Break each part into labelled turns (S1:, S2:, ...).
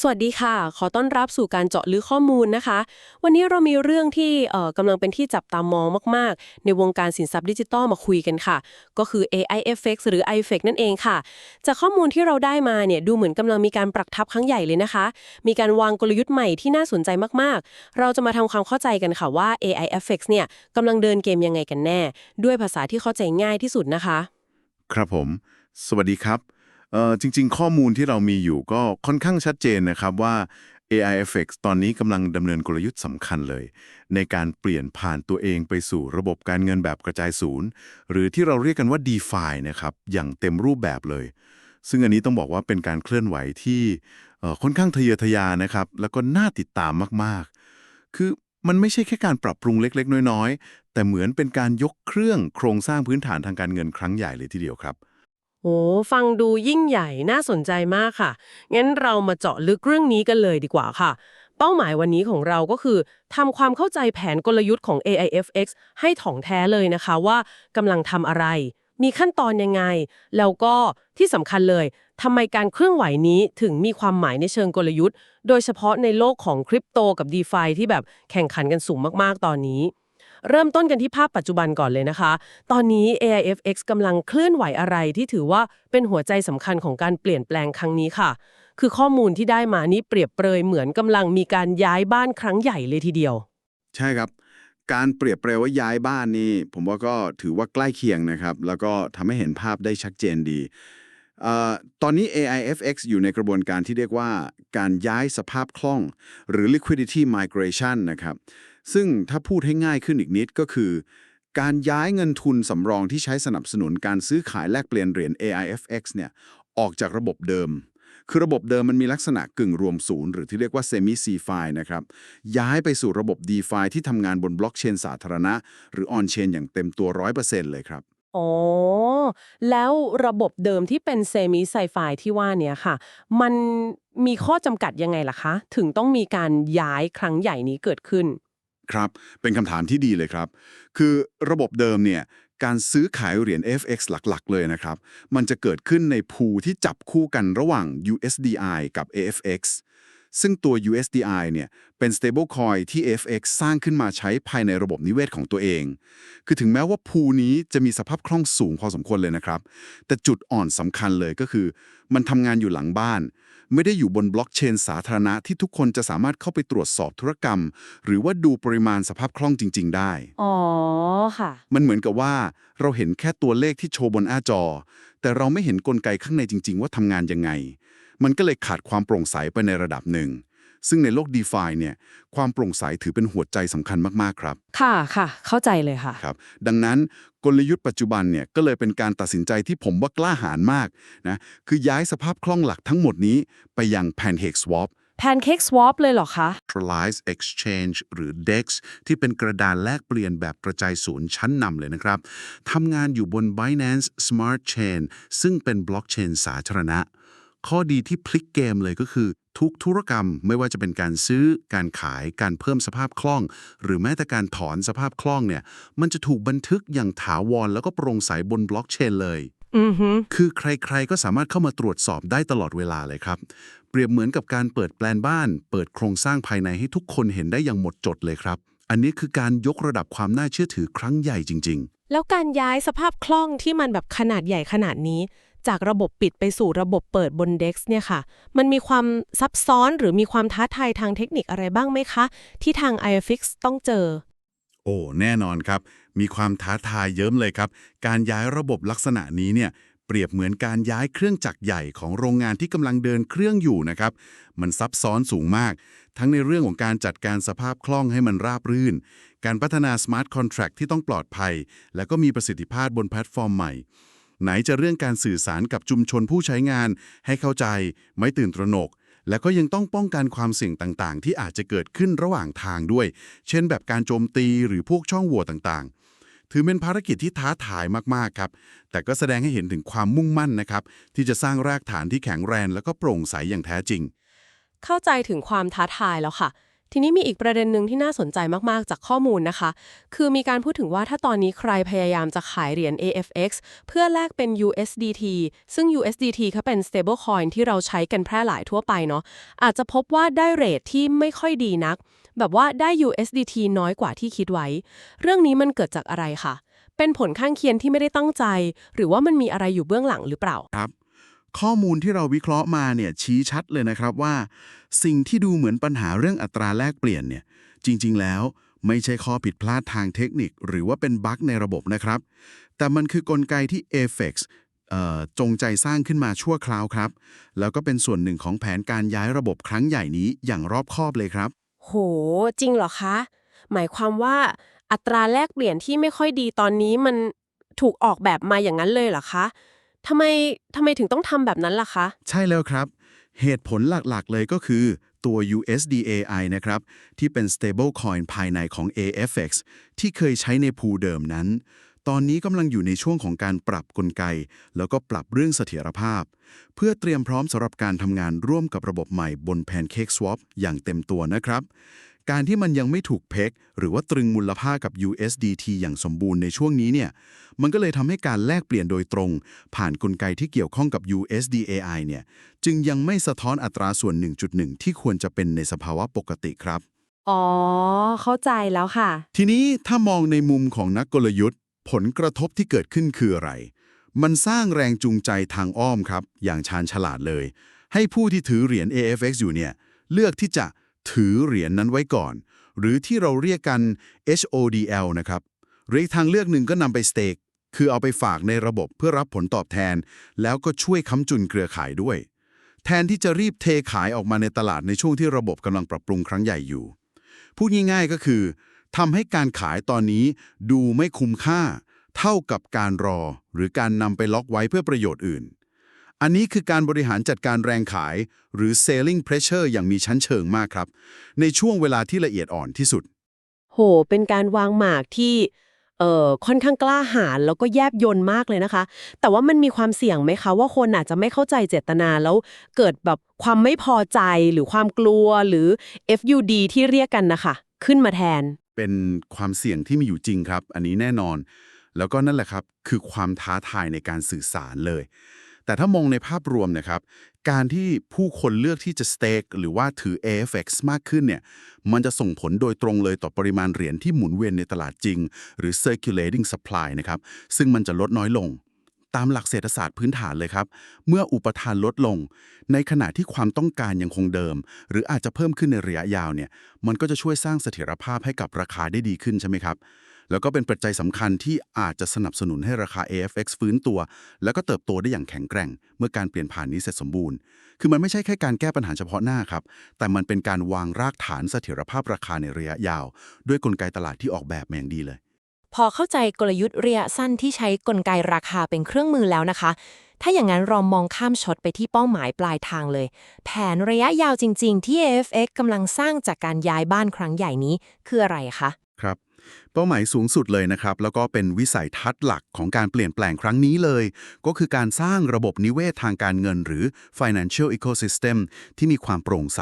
S1: สวัสดีค่ะ ขอต้อนรับสู่การเจาะลึกข้อมูลนะคะ วันนี้เรามีเรื่องที่เอ่อกำลังเป็นที่จับตามองมาก ๆ ในวงการสินทรัพย์ดิจิทัลมาคุยกันค่ะ ก็คือ AIFX หรือ IFX นั่นเองค่ะ จากข้อมูลที่เราได้มาเนี่ยดูเหมือนกำลังมีการปรักทับครั้งใหญ่เลยนะคะ มีการวางกลยุทธ์ใหม่ที่น่าสนใจมาก ๆ เราจะมาทำความเข้าใจกันค่ะว่า AIFX เนี่ยกำลังเดินเกมยังไงกันแน่ ด้วยภาษาที่เข้าใจง่ายที่สุดนะคะ
S2: ครับผม สวัสดีครับ เออจริง ๆ ข้อมูลที่เรามีอยู่ก็ค่อนข้างชัดเจนนะครับว่า AIFX ตอนนี้กำลังดำเนินกลยุทธ์สำคัญเลย ในการเปลี่ยนผ่านตัวเองไปสู่ระบบการเงินแบบกระจายศูนย์ หรือที่เราเรียกกันว่า DeFi นะครับ อย่างเต็มรูปแบบเลย ซึ่งอันนี้ต้องบอกว่าเป็นการเคลื่อนไหวที่ค่อนข้างทะเยอทะยานนะครับ แล้วก็น่าติดตามมากๆ คือมันไม่ใช่แค่การปรับปรุงเล็ก ๆ น้อย ๆ แต่เหมือนเป็นการยกเครื่องโครงสร้างพื้นฐานทางการเงินครั้งใหญ่เลยทีเดียวครับ
S1: โอ้ฟังดูยิ่งใหญ่น่าสนใจมากค่ะ งั้นเรามาเจาะลึกเรื่องนี้กันเลยดีกว่าค่ะ เป้าหมายวันนี้ของเราก็คือทำความเข้าใจแผนกลยุทธ์ของ AIFX ให้ถ่องแท้เลยนะคะว่ากำลังทำอะไร มีขั้นตอนยังไง แล้วก็ที่สำคัญเลยทำไมการเคลื่อนไหวนี้ถึงมีความหมายในเชิงกลยุทธ์ โดยเฉพาะในโลกของคริปโตกับ d e f i ที่แบบแข่งขันกันสูงมากๆตอนนี้ เริ่มต้นกันที่ภาพปัจจุบันก่อนเลยนะคะ ตอนนี้ AIFX กำลังเคลื่อนไหวอะไรที่ถือว่าเป็นหัวใจสำคัญของการเปลี่ยนแปลงครั้งนี้ค่ะ คือข้อมูลที่ได้มานี้เปรียบเปรยเหมือนกำลังมีการย้ายบ้านครั้งใหญ่เลยทีเดียว
S3: ใช่ครับ การเปรียบเปรยว่าย้ายบ้านนี่ ผมว่าก็ถือว่าใกล้เคียงนะครับ แล้วก็ทำให้เห็นภาพได้ชัดเจนดีตอนนี้ AIFX อยู่ในกระบวนการที่เรียกว่าการย้ายสภาพคล่อง หรือ liquidity migration นะครับ ซึ่งถ้าพูดให้ง่ายขึ้นอีกนิดก็คือ การย้ายเงินทุนสำรองที่ใช้สนับสนุนการซื้อขายแลกเปลี่ยนเหรียญ AIFX เนี่ยออกจากระบบเดิม คือระบบเดิมมันมีลักษณะกึ่งรวมศูนย์หรือที่เรียกว่า semi CFI นะครับ ย้ายไปสู่ระบบ DeFi ที่ทำงานบนบล็อกเชนสาธารณะ หรือ On Chain อย่างเต็มตัว 100%เลยครับ
S1: อ๋อ แล้วระบบเดิมที่เป็นเซมิไซไฟที่ว่าเนี้ยค่ะ มันมีข้อจำกัดยังไงล่ะคะ ถึงต้องมีการย้ายครั้งใหญ่นี้เกิดขึ้น
S3: ครับ เป็นคำถามที่ดีเลยครับ คือระบบเดิมเนี่ยการซื้อขายเหรียญ FX หลักๆ เลยนะครับ มันจะเกิดขึ้นในพูลที่จับคู่กันระหว่าง USDI กับ AFX ซึ่งตัว USDI เนี่ยเป็น stablecoin ที่ FX สร้างขึ้นมาใช้ภายในระบบนิเวศของตัวเอง คือถึงแม้ว่าพูลนี้จะมีสภาพคล่องสูงพอสมควรเลยนะครับ แต่จุดอ่อนสำคัญเลยก็คือ มันทำงานอยู่หลังบ้าน ไม่ได้อยู่บนบล็อกเชนสาธารณะที่ทุกคนจะสามารถเข้าไปตรวจสอบธุรกรรม หรือว่าดูปริมาณสภาพคล่องจริง ๆ ได้
S1: อ๋อค่ะ
S3: มันเหมือนกับว่าเราเห็นแค่ตัวเลขที่โชว์บนหน้าจอ แต่เราไม่เห็นกลไกข้างในจริง ๆ ว่าทำงานยังไง มันก็เลยขาดความโปร่งใสไปในระดับหนึ่ง ซึ่งในโลก d e f i เนี่ย ความโปร่งใสถือเป็นหัวใจสำคัญมาก ๆ ครับ
S1: ค่ะค่ะ เข้าใจเลยค่ะ
S3: ครับ ดังนั้น กลยุทธ์ปัจจุบันเนี่ยก็เลยเป็นการตัดสินใจที่ผมว่ากล้าหาญมากนะคือย้ายสภาพคล่องหลักทั้งหมดนี้ไปยัง Pancake Swap
S1: Pancake Swap เลยเหรอคะ
S2: Centralized Exchange หรือ DEX ที่เป็นกระดานแลกเปลี่ยนแบบกระจายศูนย์ชั้นนำเลยนะครับทำงานอยู่บน Binance Smart Chain ซึ่งเป็นบล็อกเชนสาธารณะ ข้อดีที่พลิกเกมเลยก็คือ ทุกธุรกรรมไม่ว่าจะเป็นการซื้อ การขาย การเพิ่มสภาพคล่อง หรือแม้แต่การถอนสภาพคล่องเนี่ย มันจะถูกบันทึกอย่างถาวรแล้วก็โปร่งใสบนบล็อกเชนเลย
S1: อือฮึ
S2: คือใครๆ ก็สามารถเข้ามาตรวจสอบได้ตลอดเวลาเลยครับ เปรียบเหมือนกับการเปิดแปลนบ้าน เปิดโครงสร้างภายในให้ทุกคนเห็นได้อย่างหมดจดเลยครับ อันนี้คือการยกระดับความน่าเชื่อถือครั้งใหญ่จริง
S4: แล้วการย้ายสภาพคล่องที่มันแบบขนาดใหญ่ขนาดนี้ จากระบบปิดไปสู่ระบบเปิดบน DEX เนี่ยค่ะ มันมีความซับซ้อนหรือมีความท้าทายทางเทคนิคอะไรบ้างไหมคะ ที่ทาง iFix ต้องเจอ
S2: โอ้แน่นอนครับ มีความท้าทายเยิ้มเลยครับ การย้ายระบบลักษณะนี้เนี่ยเปรียบเหมือนการย้ายเครื่องจักรใหญ่ของโรงงานที่กำลังเดินเครื่องอยู่นะครับ มันซับซ้อนสูงมาก ทั้งในเรื่องของการจัดการสภาพคล่องให้มันราบรื่น การพัฒนา Smart Contract ที่ต้องปลอดภัย และก็มีประสิทธิภาพบนแพลตฟอร์มใหม่ ไหนจะเรื่องการสื่อสารกับชุมชนผู้ใช้งาน ให้เข้าใจไม่ตื่นตระหนก และก็ยังต้องป้องกันความเสี่ยงต่างๆ ที่อาจจะเกิดขึ้นระหว่างทางด้วย เช่นแบบการโจมตีหรือพวกช่องโหว่ต่างๆ ถือเป็นภารกิจที่ท้าทายมากๆครับ แต่ก็แสดงให้เห็นถึงความมุ่งมั่นนะครับ ที่จะสร้างรากฐานที่แข็งแรง แล้วก็โปร่งใสอย่างแท้จริง
S4: เข้าใจถึงความท้าทายแล้วค่ะ ทีนี้มีอีกประเด็นหนึ่งที่น่าสนใจมาก ๆ จากข้อมูลนะคะ คือมีการพูดถึงว่าถ้าตอนนี้ใครพยายามจะขายเหรียญ AFX เพื่อแลกเป็น USDT ซึ่ง USDT เขาเป็น stablecoin ที่เราใช้กันแพร่หลายทั่วไปเนาะ อาจจะพบว่าได้เรทที่ไม่ค่อยดีนัก แบบว่าได้ USDT น้อยกว่าที่คิดไว้ เรื่องนี้มันเกิดจากอะไรคะ เป็นผลข้างเคียงที่ไม่ได้ตั้งใจ หรือว่ามันมีอะไรอยู่เบื้องหลังหรือเปล่า
S2: ครับ ข้อมูลที่เราวิเคราะห์มาเนี่ยชี้ชัดเลยนะครับว่า สิ่งที่ดูเหมือนปัญหาเรื่องอัตราแลกเปลี่ยนเนี่ยจริง ๆ แล้วไม่ใช่ข้อผิดพลาดทางเทคนิค หรือว่าเป็นบั๊กในระบบนะครับ แต่มันคือกลไกที่ AFEX จงใจสร้างขึ้นมาชั่วคราวครับ แล้วก็เป็นส่วนหนึ่งของแผนการย้ายระบบครั้งใหญ่นี้อย่างรอบคอบเลยครับ
S1: โห จริงเหรอคะ หมายความว่าอัตราแลกเปลี่ยนที่ไม่ค่อยดีตอนนี้มันถูกออกแบบมาอย่างนั้นเลยเหรอคะ ทำไมทำไมถึงต้องทำแบบนั้นล่ะคะ
S2: ใช่แล้วครับ เหตุผลหลักๆเลยก็คือตัว USDAI นะครับ ที่เป็น stablecoin ภายในของ AFX ที่เคยใช้ในพูเดิมนั้น ตอนนี้กำลังอยู่ในช่วงของการปรับกลไก แล้วก็ปรับเรื่องเสถียรภาพ เพื่อเตรียมพร้อมสำหรับการทำงานร่วมกับระบบใหม่บน Pancake Swap อย่างเต็มตัวนะครับ การที่มันยังไม่ถูกเพกหรือว่าตรึงมูลค่ากับ USDT อย่างสมบูรณ์ในช่วงนี้เนี่ย มันก็เลยทำให้การแลกเปลี่ยนโดยตรง ผ่านกลไกที่เกี่ยวข้องกับ USDAI เนี่ย จึงยังไม่สะท้อนอัตราส่วน 1.1 ที่ควรจะเป็นในสภาวะปกติครับ
S1: อ๋อ เข้าใจแล้วค่ะ
S2: ทีนี้ถ้ามองในมุมของนักกลยุทธ์ ผลกระทบที่เกิดขึ้นคืออะไร มันสร้างแรงจูงใจทางอ้อมครับ อย่างชาญฉลาดเลย ให้ผู้ที่ถือเหรียญ AFX อยู่เนี่ย เลือกที่จะ ถือเหรียญนั้นไว้ก่อน หรือที่เราเรียกกัน HODL นะครับหรือทางเลือกหนึ่งก็นำไปสเต็กคือเอาไปฝากในระบบเพื่อรับผลตอบแทน แล้วก็ช่วยค้ำจุนเครือข่ายด้วย แทนที่จะรีบเทขายออกมาในตลาดในช่วงที่ระบบกำลังปรับปรุงครั้งใหญ่อยู่ พูดง่ายๆก็คือทำให้การขายตอนนี้ดูไม่คุ้มค่า เท่ากับการรอ หรือการนำไปล็อกไว้เพื่อประโยชน์อื่น อันนี้คือการบริหารจัดการแรงขาย หรือ selling pressure อย่างมีชั้นเชิงมากครับ ในช่วงเวลาที่ละเอียดอ่อนที่สุด
S1: โห เป็นการวางหมากที่เอ่อค่อนข้างกล้าหาญแล้วก็แยบยนต์มากเลยนะคะ แต่ว่ามันมีความเสี่ยงไหมคะ ว่าคนอาจจะไม่เข้าใจเจตนาแล้วเกิดแบบความไม่พอใจหรือความกลัวหรือ FUD ที่เรียกกันนะคะขึ้นมาแทน
S2: เป็นความเสี่ยงที่มีอยู่จริงครับ อันนี้แน่นอน แล้วก็นั่นแหละครับ คือความท้าทายในการสื่อสารเลย แต่ถ้ามองในภาพรวมนะครับ การที่ผู้คนเลือกที่จะสเต็กหรือว่าถือ AFX มากขึ้นเนี่ย มันจะส่งผลโดยตรงเลยต่อปริมาณเหรียญที่หมุนเวียนในตลาดจริง หรือ circulating supply นะครับ ซึ่งมันจะลดน้อยลง ตามหลักเศรษฐศาสตร์พื้นฐานเลยครับ เมื่ออุปทานลดลง ในขณะที่ความต้องการยังคงเดิม หรืออาจจะเพิ่มขึ้นในระยะยาวเนี่ย มันก็จะช่วยสร้างเสถียรภาพให้กับราคาได้ดีขึ้นใช่ไหมครับ แล้วก็เป็นปัจจัยสำคัญที่อาจจะสนับสนุนให้ราคา AFX ฟื้นตัว แล้วก็เติบโตได้อย่างแข็งแกร่ง เมื่อการเปลี่ยนผ่านนี้เสร็จสมบูรณ์ คือมันไม่ใช่แค่การแก้ปัญหาเฉพาะหน้าครับ แต่มันเป็นการวางรากฐานเสถียรภาพราคาในระยะยาว ด้วยกลไกตลาดที่ออกแบบมาอย่างดีเลย
S5: พอเข้าใจกลยุทธ์ระยะสั้นที่ใช้กลไกราคาเป็นเครื่องมือแล้วนะคะ ถ้าอย่างนั้นเรามองข้ามช็อตไปที่เป้าหมายปลายทางเลย แผนระยะยาวจริง ๆ ที่ AFX กำลังสร้างจากการย้ายบ้านครั้งใหญ่นี้คืออะไรคะ
S2: ครับ เป้าหมายสูงสุดเลยนะครับ แล้วก็เป็นวิสัยทัศน์หลักของการเปลี่ยนแปลงครั้งนี้เลย ก็คือการสร้างระบบนิเวศทางการเงิน หรือ financial ecosystem ที่มีความโปร่งใส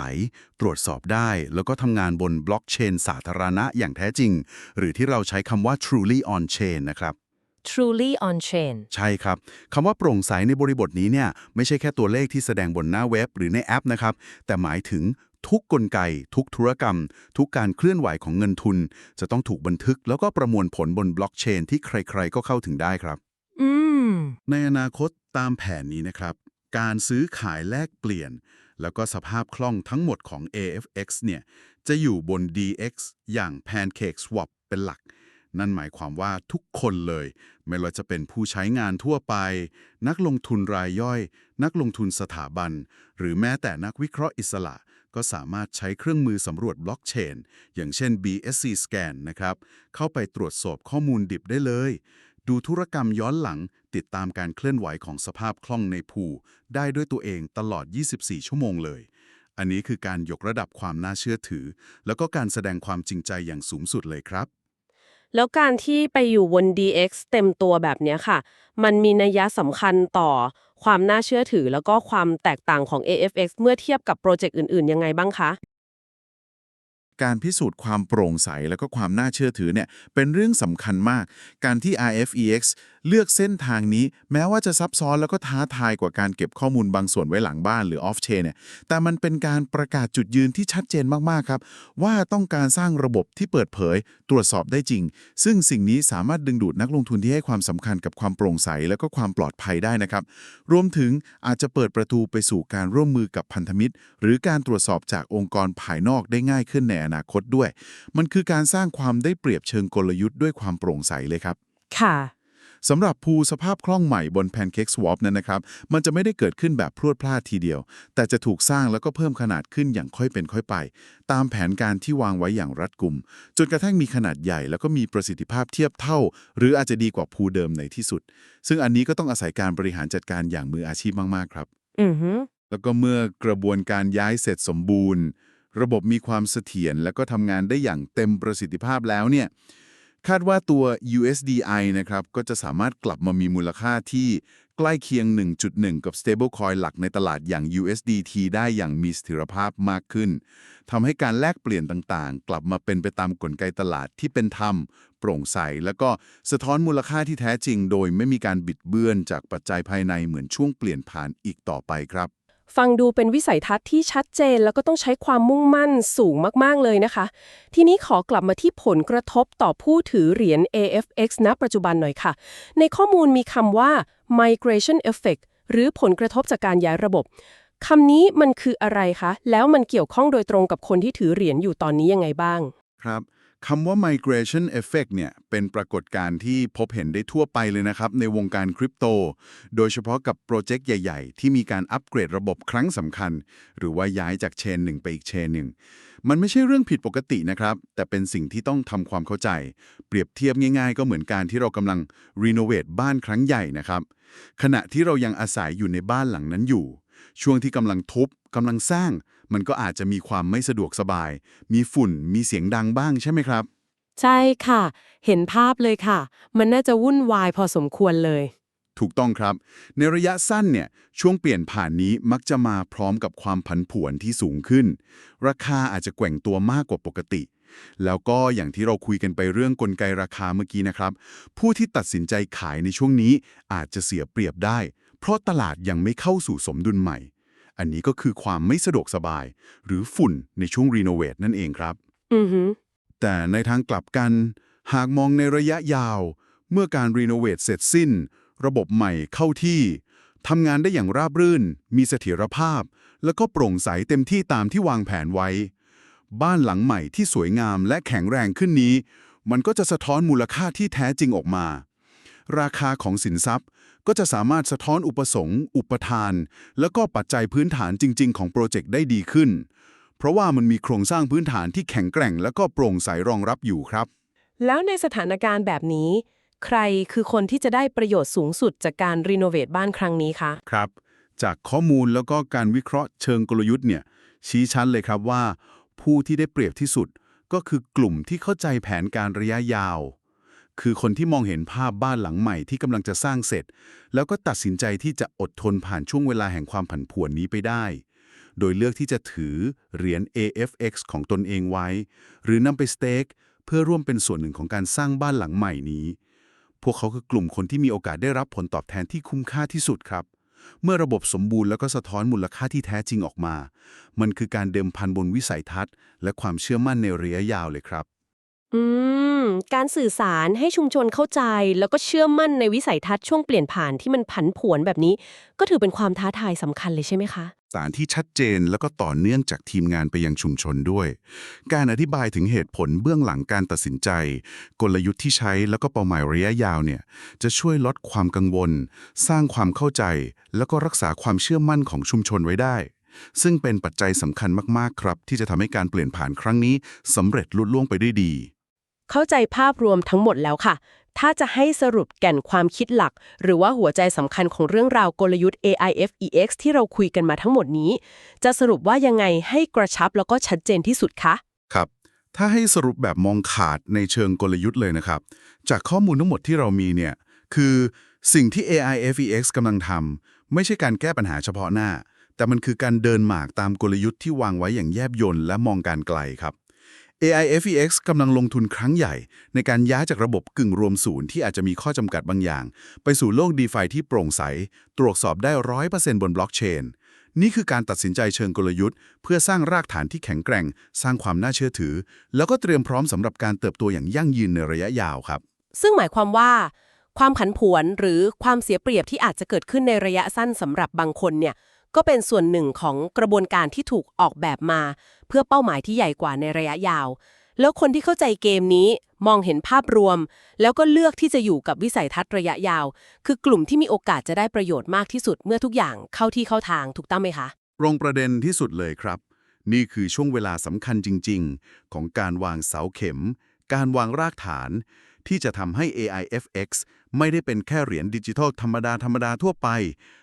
S2: ตรวจสอบได้ แล้วก็ทำงานบนบล็อกเชนสาธารณะอย่างแท้จริง หรือที่เราใช้คำว่า truly on chain นะครับ
S5: Truly on chain
S2: ใช่ครับ คำว่าโปร่งใสในบริบทนี้เนี่ยไม่ใช่แค่ตัวเลขที่แสดงบนหน้าเว็บหรือในแอปนะครับ แต่หมายถึง ทุกกลไก ทุกธุรกรรม ทุกการเคลื่อนไหวของเงินทุน จะต้องถูกบันทึกแล้วก็ประมวลผลบนบล็อกเชนที่ใครๆ ก็เข้าถึงได้ครับ
S5: อืม
S2: ในอนาคตตามแผนนี้นะครับ การซื้อขายแลกเปลี่ยน แล้วก็สภาพคล่องทั้งหมดของ AFX เนี่ยจะอยู่บน DX อย่าง Pancake Swap เป็นหลัก นั่นหมายความว่าทุกคนเลย ไม่ว่าจะเป็นผู้ใช้งานทั่วไป นักลงทุนรายย่อย นักลงทุนสถาบัน หรือแม้แต่นักวิเคราะห์อิสระ ก็สามารถใช้เครื่องมือสำรวจบล็อกเชนอย่างเช่น BSC Scan นะครับ เข้าไปตรวจสอบข้อมูลดิบได้เลย ดูธุรกรรมย้อนหลัง ติดตามการเคลื่อนไหวของสภาพคล่องในพูลได้ด้วยตัวเองตลอด 24 ชั่วโมงเลย อันนี้คือการยกระดับความน่าเชื่อถือ แล้วก็การแสดงความจริงใจอย่างสูงสุดเลยครับ
S1: แล้วการที่ไปอยู่บน DX เต็มตัวแบบเนี้ยค่ะ มันมีนัยสำคัญต่อความน่าเชื่อถือ แล้วก็ความแตกต่างของ AFX เมื่อเทียบกับโปรเจกต์อื่น ๆ ยังไงบ้างคะ
S2: การพิสูจน์ความโปร่งใส แล้วก็ความน่าเชื่อถือเนี่ยเป็นเรื่องสำคัญมาก การที่ RFEX เลือกเส้นทางนี้แม้ว่าจะซับซ้อนแล้วก็ท้าทายกว่าการเก็บข้อมูลบางส่วนไว้หลังบ้านหรือ off chain เนี่ยแต่มันเป็นการประกาศจุดยืนที่ชัดเจนมากๆครับ ว่าต้องการสร้างระบบที่เปิดเผย ตรวจสอบได้จริง ซึ่งสิ่งนี้สามารถดึงดูดนักลงทุนที่ให้ความสำคัญกับความโปร่งใส แล้วก็ความปลอดภัยได้นะครับ รวมถึงอาจจะเปิดประตูไปสู่การร่วมมือกับพันธมิตร หรือการตรวจสอบจากองค์กรภายนอกได้ง่ายขึ้นในอนาคตด้วย มันคือการสร้างความได้เปรียบเชิงกลยุทธ์ด้วยความโปร่งใสเลยครับ
S1: ค่ะ
S2: สำหรับภูสภาพคล่องใหม่บน Pancake Swap นั้นนะครับ มันจะไม่ได้เกิดขึ้นแบบพรวดพลาดทีเดียว แต่จะถูกสร้างแล้วก็เพิ่มขนาดขึ้นอย่างค่อยเป็นค่อยไป ตามแผนการที่วางไว้อย่างรัดกุม จนกระทั่งมีขนาดใหญ่แล้วก็มีประสิทธิภาพเทียบเท่า หรืออาจจะดีกว่าภูเดิมในที่สุด ซึ่งอันนี้ก็ต้องอาศัยการบริหารจัดการอย่างมืออาชีพมากๆครับ
S1: อือฮึ
S2: แล้วก็เมื่อกระบวนการย้ายเสร็จสมบูรณ์ ระบบมีความเสถียรและก็ทำงานได้อย่างเต็มประสิทธิภาพแล้วเนี่ย คาดว่าตัว USDI นะครับก็จะสามารถกลับมามีมูลค่าที่ใกล้เคียง 1.1 กับ stablecoin หลักในตลาดอย่าง USDT ได้อย่างมีเสถียรภาพมากขึ้นทำให้การแลกเปลี่ยนต่างๆ กลับมาเป็นไปตามกลไกตลาดที่เป็นธรรม โปร่งใส แล้วก็สะท้อนมูลค่าที่แท้จริง โดยไม่มีการบิดเบือนจากปัจจัยภายในเหมือนช่วงเปลี่ยนผ่านอีกต่อไปครับ
S1: ฟังดูเป็นวิสัยทัศน์ที่ชัดเจนแล้วก็ต้องใช้ความมุ่งมั่นสูงมาก ๆ เลยนะคะ ทีนี้ขอกลับมาที่ผลกระทบต่อผู้ถือเหรียญ AFX ณ ปัจจุบันหน่อยค่ะ ในข้อมูลมีคำว่า migration effect หรือผลกระทบจากการย้ายระบบคำนี้มันคืออะไรคะ แล้วมันเกี่ยวข้องโดยตรงกับคนที่ถือเหรียญอยู่ตอนนี้ยังไงบ้าง
S2: ครับ คำว่า migration effect เนี่ยเป็นปรากฏการณ์ที่พบเห็นได้ทั่วไปเลยนะครับ ในวงการคริปโต โดยเฉพาะกับโปรเจกต์ใหญ่ ๆ ที่มีการอัปเกรดระบบครั้งสำคัญ หรือว่าย้ายจากเชนหนึ่งไปอีกเชนหนึ่ง มันไม่ใช่เรื่องผิดปกตินะครับ แต่เป็นสิ่งที่ต้องทำความเข้าใจ เปรียบเทียบง่าย ๆ ก็เหมือนการที่เรากำลังรีโนเวทบ้านครั้งใหญ่นะครับขณะที่เรายังอาศัยอยู่ในบ้านหลังนั้นอยู่ ช่วงที่กำลังทุบกำลังสร้าง มันก็อาจจะมีความไม่สะดวกสบาย มีฝุ่น มีเสียงดังบ้างใช่ไหมครับ
S1: ใช่ค่ะ เห็นภาพเลยค่ะ มันน่าจะวุ่นวายพอสมควรเลย
S2: ถูกต้องครับ ในระยะสั้นเนี่ย ช่วงเปลี่ยนผ่านนี้มักจะมาพร้อมกับความผันผวนที่สูงขึ้น ราคาอาจจะแกว่งตัวมากกว่าปกติ แล้วก็อย่างที่เราคุยกันไปเรื่องกลไกราคาเมื่อกี้นะครับ ผู้ที่ตัดสินใจขายในช่วงนี้อาจจะเสียเปรียบได้ เพราะตลาดยังไม่เข้าสู่สมดุลใหม่ อันนี้ก็คือความไม่สะดวกสบาย หรือฝุ่นในช่วงรีโนเวทนั่นเองครับ
S1: อือฮึ
S2: แต่ในทางกลับกัน หากมองในระยะยาว เมื่อการรีโนเวทเสร็จสิ้น ระบบใหม่เข้าที่ทำงานได้อย่างราบรื่น มีเสถียรภาพ แล้วก็โปร่งใสเต็มที่ตามที่วางแผนไว้ บ้านหลังใหม่ที่สวยงามและแข็งแรงขึ้นนี้ มันก็จะสะท้อนมูลค่าที่แท้จริงออกมา ราคาของสินทรัพย์ ก็จะสามารถสะท้อนอุปสงค์ อุปทาน แล้วก็ปัจจัยพื้นฐานจริง ๆ ของโปรเจกต์ได้ดีขึ้น เพราะว่ามันมีโครงสร้างพื้นฐานที่แข็งแกร่ง และก็โปร่งใสรองรับอยู่ครับ
S1: แล้วในสถานการณ์แบบนี้ ใครคือคนที่จะได้ประโยชน์สูงสุดจากการรีโนเวทบ้านครั้งนี้คะ
S2: ครับ จากข้อมูลแล้วก็การวิเคราะห์เชิงกลยุทธ์เนี่ยชี้ชัดเลยครับว่า ผู้ที่ได้เปรียบที่สุดก็คือกลุ่มที่เข้าใจแผนการระยะยาว คือคนที่มองเห็นภาพบ้านหลังใหม่ที่กำลังจะสร้างเสร็จ แล้วก็ตัดสินใจที่จะอดทนผ่านช่วงเวลาแห่งความผันผวนนี้ไปได้ โดยเลือกที่จะถือเหรียญ AFX ของตนเองไว้ หรือนำไปสเต็กเพื่อร่วมเป็นส่วนหนึ่งของการสร้างบ้านหลังใหม่นี้ พวกเขาคือกลุ่มคนที่มีโอกาสได้รับผลตอบแทนที่คุ้มค่าที่สุดครับ เมื่อระบบสมบูรณ์แล้วก็สะท้อนมูลค่าที่แท้จริงออกมา มันคือการเดิมพันบนวิสัยทัศน์ และความเชื่อมั่นในระยะยาวเลยครับ
S1: อืม การสื่อสารให้ชุมชนเข้าใจ แล้วก็เชื่อมั่นในวิสัยทัศน์ช่วงเปลี่ยนผ่านที่มันผันผวนแบบนี้ ก็ถือเป็นความท้าทายสำคัญเลยใช่ไหมคะ
S2: สารที่ชัดเจนแล้วก็ต่อเนื่องจากทีมงานไปยังชุมชนด้วย การอธิบายถึงเหตุผลเบื้องหลังการตัดสินใจ กลยุทธ์ที่ใช้แล้วก็เป้าหมายระยะยาวเนี่ยจะช่วยลดความกังวล สร้างความเข้าใจ แล้วก็รักษาความเชื่อมั่นของชุมชนไว้ได้ ซึ่งเป็นปัจจัยสำคัญมากๆครับ ที่จะทำให้การเปลี่ยนผ่านครั้งนี้สำเร็จลุล่วงไปได้ดี
S1: เข้าใจภาพรวมทั้งหมดแล้วค่ะ ถ้าจะให้สรุปแก่นความคิดหลัก หรือว่าหัวใจสำคัญของเรื่องราวกลยุทธ์ AIFEX ที่เราคุยกันมาทั้งหมดนี้ จะสรุปว่ายังไงให้กระชับแล้วก็ชัดเจนที่สุดคะ
S2: ครับ ถ้าให้สรุปแบบมองขาดในเชิงกลยุทธ์เลยนะครับ จากข้อมูลทั้งหมดที่เรามีเนี่ยคือสิ่งที่ AIFEX กำลังทำไม่ใช่การแก้ปัญหาเฉพาะหน้า แต่มันคือการเดินหมากตามกลยุทธ์ที่วางไว้อย่างแยบยลและมองการไกลครับ AIFEX กำลังลงทุนครั้งใหญ่ ในการย้ายจากระบบกึ่งรวมศูนย์ที่อาจจะมีข้อจำกัดบางอย่าง ไปสู่โลก DeFi ที่โปร่งใส ตรวจสอบได้100%บนบล็อกเชน นี่คือการตัดสินใจเชิงกลยุทธ์ เพื่อสร้างรากฐานที่แข็งแกร่ง สร้างความน่าเชื่อถือ แล้วก็เตรียมพร้อมสำหรับการเติบโตอย่างยั่งยืนในระยะยาวครับ
S1: ซึ่งหมายความว่า ความผันผวนหรือความเสียเปรียบที่อาจจะเกิดขึ้นในระยะสั้นสำหรับบางคนเนี่ย ก็เป็นส่วนหนึ่งของกระบวนการที่ถูกออกแบบมา เพื่อเป้าหมายที่ใหญ่กว่าในระยะยาว แล้วคนที่เข้าใจเกมนี้มองเห็นภาพรวม แล้วก็เลือกที่จะอยู่กับวิสัยทัศน์ระยะยาว คือกลุ่มที่มีโอกาสจะได้ประโยชน์มากที่สุดเมื่อทุกอย่างเข้าที่เข้าทางถูกต้องไหมคะ
S2: ตรงประเด็นที่สุดเลยครับ นี่คือช่วงเวลาสำคัญจริง ๆ ของการวางเสาเข็ม การวางรากฐาน ที่จะทำให้ AIFX ไม่ได้เป็นแค่เหรียญดิจิทัลธรรมดาธรรมดาทั่วไป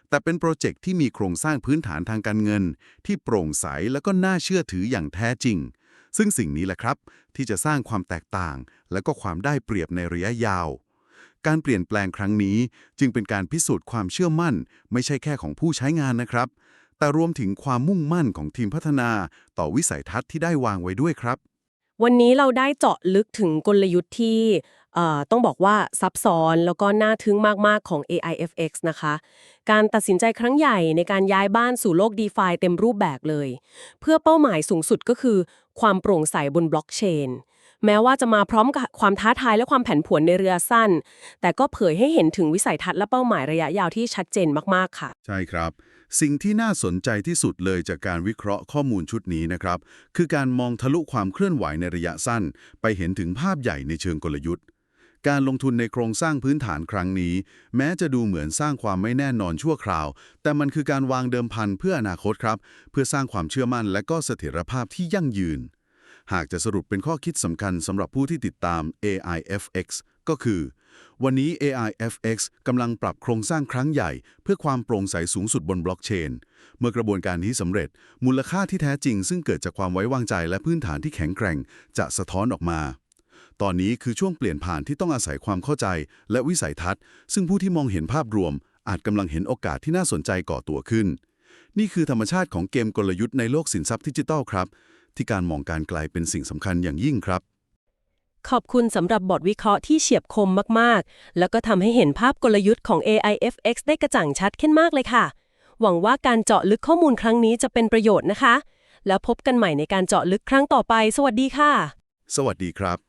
S2: แต่เป็นโปรเจกต์ที่มีโครงสร้างพื้นฐานทางการเงิน ที่โปร่งใสและก็น่าเชื่อถืออย่างแท้จริง ซึ่งสิ่งนี้แหละครับ ที่จะสร้างความแตกต่าง และก็ความได้เปรียบในระยะยาว การเปลี่ยนแปลงครั้งนี้ จึงเป็นการพิสูจน์ความเชื่อมั่น ไม่ใช่แค่ของผู้ใช้งานนะครับ แต่รวมถึงความมุ่งมั่นของทีมพัฒนา ต่อวิสัยทัศน์ที่ได้วางไว้ด้วยครับ
S1: วันนี้เราได้เจาะลึกถึงกลยุทธ์ที่ ต้องบอกว่าซับซ้อนแล้วก็น่าทึ่งมากๆของ AIFX นะคะ การตัดสินใจครั้งใหญ่ในการย้ายบ้านสู่โลก DeFi เต็มรูปแบบเลย เพื่อเป้าหมายสูงสุดก็คือ ความโปร่งใสบนบล็อกเชนแม้ว่าจะมาพร้อมกับความท้าทายและความแผนผวนในเรือสั้น แต่ก็เผยให้เห็นถึงวิสัยทัศน์และเป้าหมายระยะยาวที่ชัดเจนมากๆค่ะ
S2: ใช่ครับ สิ่งที่น่าสนใจที่สุดเลยจากการวิเคราะห์ข้อมูลชุดนี้นะครับ คือการมองทะลุความเคลื่อนไหวในระยะสั้น ไปเห็นถึงภาพใหญ่ในเชิงกลยุทธ์ การลงทุนในโครงสร้างพื้นฐานครั้งนี้ แม้จะดูเหมือนสร้างความไม่แน่นอนชั่วคราว แต่มันคือการวางเดิมพันเพื่ออนาคตครับ เพื่อสร้างความเชื่อมั่นและก็เสถียรภาพที่ยั่งยืน หากจะสรุปเป็นข้อคิดสำคัญสำหรับผู้ที่ติดตาม AIFX ก็คือ วันนี้ AIFX กำลังปรับโครงสร้างครั้งใหญ่ เพื่อความโปร่งใสสูงสุดบนบล็อกเชน เมื่อกระบวนการนี้สำเร็จ มูลค่าที่แท้จริง ซึ่งเกิดจากความไว้วางใจและพื้นฐานที่แข็งแกร่ง จะสะท้อนออกมา ตอนนี้คือช่วงเปลี่ยนผ่านที่ต้องอาศัยความเข้าใจ และวิสัยทัศน์ ซึ่งผู้ที่มองเห็นภาพรวม อาจกำลังเห็นโอกาสที่น่าสนใจก่อตัวขึ้น นี่คือธรรมชาติของเกมกลยุทธ์ในโลกสินทรัพย์ดิจิทัลครับ ที่การมองการไกลเป็นสิ่งสำคัญอย่างยิ่งครับ
S1: ขอบคุณสำหรับบทวิเคราะห์ที่เฉียบคมมาก ๆ แล้วก็ทำให้เห็นภาพกลยุทธ์ของ AIFX ได้กระจ่างชัดขึ้นมากเลยค่ะ หวังว่าการเจาะลึกข้อมูลครั้งนี้จะเป็นประโยชน์นะคะ แล้วพบกันใหม่ในการเจาะลึกครั้งต่อไป สวัสดีค่ะ
S2: สวัสดีครับ